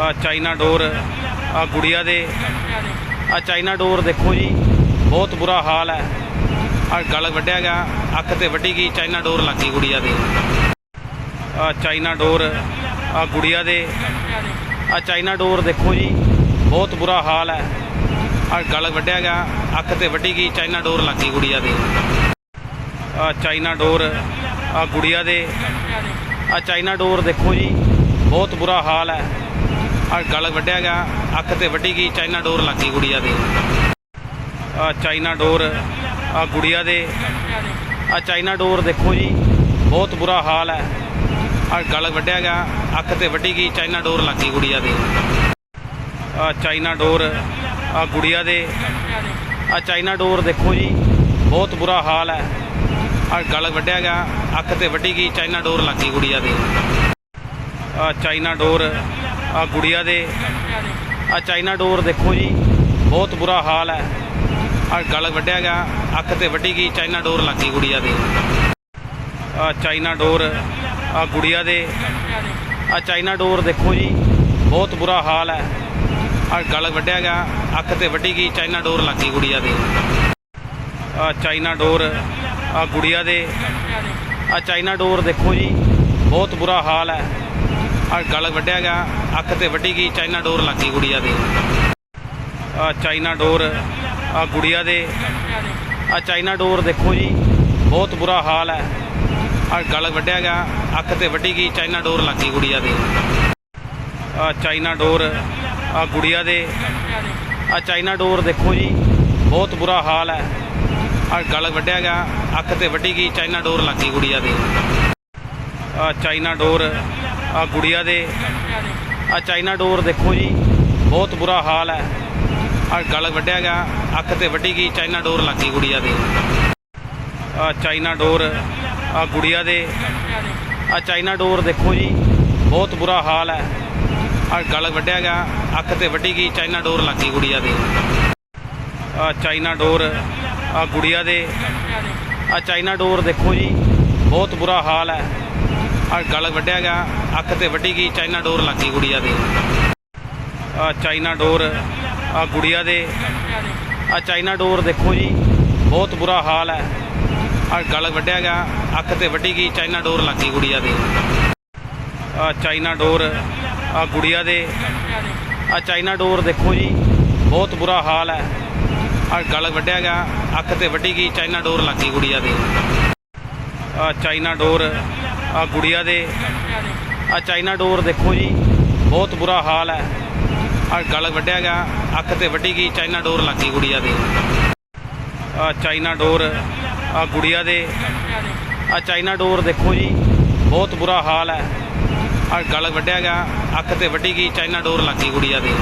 ਆ ਚਾਈਨਾ ਡੋਰ, ਆ ਗੁੜੀਆ ਦੇ। ਆ ਚਾਈਨਾ ਡੋਰ ਦੇਖੋ ਜੀ, ਬਹੁਤ ਬੁਰਾ ਹਾਲ ਹੈ। ਆ ਗਲ ਵੱਢਿਆ ਗਿਆ, ਅੱਖ ਤੇ ਵੱਢੀ ਗਈ, ਚਾਈਨਾ ਡੋਰ ਲੱਗੀ ਗੁੜੀਆ ਦੇ। ਆ ਚਾਈਨਾ ਡੋਰ, ਆ ਗੁੜੀਆ ਦੇ। ਆ ਚਾਈਨਾ ਡੋਰ ਦੇਖੋ ਜੀ, ਬਹੁਤ ਬੁਰਾ ਹਾਲ ਹੈ। ਆ ਗਲ ਵੱਢਿਆ ਗਿਆ, ਅੱਖ ਤੇ ਵੱਢੀ ਗਈ, ਚਾਈਨਾ ਡੋਰ ਲੱਗੀ ਗੁੜੀਆ ਦੇ। ਆ ਚਾਈਨਾ ਡੋਰ, ਆ ਗੁੜੀਆ ਦੇ। ਆ ਚਾਈਨਾ ਡੋਰ ਦੇਖੋ ਜੀ, ਬਹੁਤ ਬੁਰਾ ਹਾਲ ਹੈ। ਆ ਗਲ ਵੱਢਿਆ ਗਿਆ ਅੱਖ ਤੇ ਵੱਢੀ ਗਈ, ਚਾਈਨਾ ਡੋਰ ਲੱਗੀ ਗੁੜੀਆ ਦੇ। ਆ ਚਾਈਨਾ ਡੋਰ ਆ ਗੁੜੀਆ ਦੇ। ਆ ਚਾਈਨਾ ਡੋਰ ਦੇਖੋ ਜੀ, ਬਹੁਤ ਬੁਰਾ ਹਾਲ ਹੈ। ਆ ਗਲ ਵੱਢਿਆ ਗਿਆ ਅੱਖ ਤੇ ਵੱਢੀ ਗਈ, ਚਾਈਨਾ ਡੋਰ ਲੱਗੀ ਗੁੜੀਆ ਦੇ। ਆ ਚਾਈਨਾ ਡੋਰ ਆ ਗੁੜੀਆ ਦੇ। ਆ ਚਾਈਨਾ ਡੋਰ ਦੇਖੋ ਜੀ, ਬਹੁਤ ਬੁਰਾ ਹਾਲ ਹੈ। ਆ ਗਲ ਵੱਢਿਆ ਗਿਆ ਅੱਖ ਤੇ ਵੱਢੀ ਗਈ, ਚਾਈਨਾ ਡੋਰ ਲੱਗੀ ਗੁੜੀਆ ਦੇ। ਆ ਚਾਈਨਾ ਡੋਰ ਆ ਗੁੜੀਆ ਦੇ। ਆ ਚਾਈਨਾ ਡੋਰ ਦੇਖੋ ਜੀ, ਬਹੁਤ ਬੁਰਾ ਹਾਲ ਹੈ। ਆ ਗਲ ਵੱਢਿਆ ਗਿਆ, ਅੱਖ ਤੇ ਵੱਢੀ ਗਈ, ਚਾਈਨਾ ਡੋਰ ਲੱਗੀ ਗੁੜੀਆ ਦੇ। ਆ ਚਾਈਨਾ ਡੋਰ, ਆ ਗੁੜੀਆ ਦੇ। ਆ ਚਾਈਨਾ ਡੋਰ ਦੇਖੋ ਜੀ, ਬਹੁਤ ਬੁਰਾ ਹਾਲ ਹੈ। ਆ ਗਲ ਵੱਢਿਆ ਗਿਆ, ਅੱਖ ਤੇ ਵੱਢੀ ਗਈ, ਚਾਈਨਾ ਡੋਰ ਲੱਗੀ ਗੁੜੀਆ ਦੇ। ਆ ਚਾਈਨਾ ਡੋਰ, ਆ ਗੁੜੀਆ ਦੇ। ਆ ਚਾਈਨਾ ਡੋਰ ਦੇਖੋ ਜੀ, ਬਹੁਤ ਬੁਰਾ ਹਾਲ ਹੈ। ਆ ਗਲ ਵੱਢਿਆ ਗਿਆ ਅੱਖ ਤੇ ਵੱਢੀ ਗਈ, ਚਾਈਨਾ ਡੋਰ ਲੱਗੀ ਗੁੜੀਆ ਦੇ। ਆ ਚਾਈਨਾ ਡੋਰ ਆ ਗੁੜੀਆ ਦੇ। ਆ ਚਾਈਨਾ ਡੋਰ ਦੇਖੋ ਜੀ, ਬਹੁਤ ਬੁਰਾ ਹਾਲ ਹੈ। ਆ ਗਲ ਵੱਢਿਆ ਗਿਆ, ਅੱਖ ਤੇ ਵੱਢੀ ਗਈ, ਚਾਈਨਾ ਡੋਰ ਲੱਗੀ ਗੁੜੀਆ ਦੇ। ਆ ਚਾਈਨਾ ਡੋਰ ਆ ਗੁੜੀਆ ਦੇ। ਆ ਚਾਈਨਾ ਡੋਰ ਦੇਖੋ ਜੀ, ਬਹੁਤ ਬੁਰਾ ਹਾਲ ਹੈ। ਆ ਗਲ ਵੱਢਿਆ ਗਿਆ, ਅੱਖ ਤੇ ਵੱਢੀ ਗਈ, ਚਾਈਨਾ ਡੋਰ ਲੱਗੀ ਗੁੜੀਆ ਦੇ। ਆ ਚਾਈਨਾ ਡੋਰ ਆ ਗੁੜੀਆ ਦੇ। ਆ ਚਾਈਨਾ ਡੋਰ ਦੇਖੋ ਜੀ, ਬਹੁਤ ਬੁਰਾ ਹਾਲ ਹੈ। ਆ ਗਲ ਵੱਢਿਆ ਗਿਆ, ਅੱਖ ਤੇ ਵੱਢੀ ਗਈ, ਚਾਈਨਾ ਡੋਰ ਲੱਗੀ ਗੁੜੀਆ ਦੇ। ਆ ਚਾਈਨਾ ਡੋਰ, ਆ ਗੁੜੀਆ ਦੇ। ਆ ਚਾਈਨਾ ਡੋਰ ਦੇਖੋ ਜੀ, ਬਹੁਤ ਬੁਰਾ ਹਾਲ ਹੈ। ਆ ਗਲ ਵੱਢਿਆ ਗਿਆ, ਅੱਖ ਤੇ ਵੱਢੀ ਗਈ, ਚਾਈਨਾ ਡੋਰ ਲੱਗੀ ਗੁੜੀਆ ਦੇ। ਆ ਚਾਈਨਾ ਡੋਰ, ਆ ਗੁੜੀਆ ਦੇ। ਆ ਚਾਈਨਾ ਡੋਰ ਦੇਖੋ ਜੀ, ਬਹੁਤ ਬੁਰਾ ਹਾਲ ਹੈ। ਆ ਗਲ ਵੱਢਿਆ ਗਿਆ ਅੱਖ ਤੇ ਵੱਢੀ ਗਈ, ਚਾਈਨਾ ਡੋਰ ਲੱਗੀ ਗੁੜੀਆ ਦੇ। ਆ ਚਾਈਨਾ ਡੋਰ ਆ ਗੁੜੀਆ ਦੇ। ਆ ਚਾਈਨਾ ਡੋਰ ਦੇਖੋ ਜੀ, ਬਹੁਤ ਬੁਰਾ ਹਾਲ ਹੈ। ਆ ਗਲ ਵੱਢਿਆ ਗਿਆ ਅੱਖ ਤੇ ਵੱਢੀ ਗਈ, ਚਾਈਨਾ ਡੋਰ ਲੱਗੀ ਗੁੜੀਆ ਦੇ। ਆ ਚਾਈਨਾ ਡੋਰ ਆ ਗੁੜੀਆ ਦੇ। ਆ ਚਾਈਨਾ ਡੋਰ ਦੇਖੋ ਜੀ, ਬਹੁਤ ਬੁਰਾ ਹਾਲ ਹੈ। ਆ ਗਲ ਵੱਢਿਆ ਗਿਆ ਅੱਖ ਤੇ ਵੱਢੀ ਗਈ, ਚਾਈਨਾ ਡੋਰ ਲੱਗੀ ਗੁੜੀਆ ਦੇ। ਆ ਚਾਈਨਾ ਡੋਰ ਆ ਗੁੜੀਆ ਦੇ। ਆ ਚਾਈਨਾ ਡੋਰ ਦੇਖੋ ਜੀ, ਬਹੁਤ ਬੁਰਾ ਹਾਲ ਹੈ। ਆ ਗਲ ਵੱਢਿਆ ਗਿਆ, ਅੱਖ ਤੇ ਵੱਢੀ ਗਈ, ਚਾਈਨਾ ਡੋਰ ਲੱਗੀ ਗੁੜੀਆ ਦੇ। ਆ ਚਾਈਨਾ ਡੋਰ, ਆ ਗੁੜੀਆ ਦੇ। ਆ ਚਾਈਨਾ ਡੋਰ ਦੇਖੋ ਜੀ, ਬਹੁਤ ਬੁਰਾ ਹਾਲ ਹੈ। ਆ ਗਲ ਵੱਢਿਆ ਗਿਆ, ਅੱਖ ਤੇ ਵੱਢੀ ਗਈ, ਚਾਈਨਾ ਡੋਰ ਲੱਗੀ ਗੁੜੀਆ ਦੇ।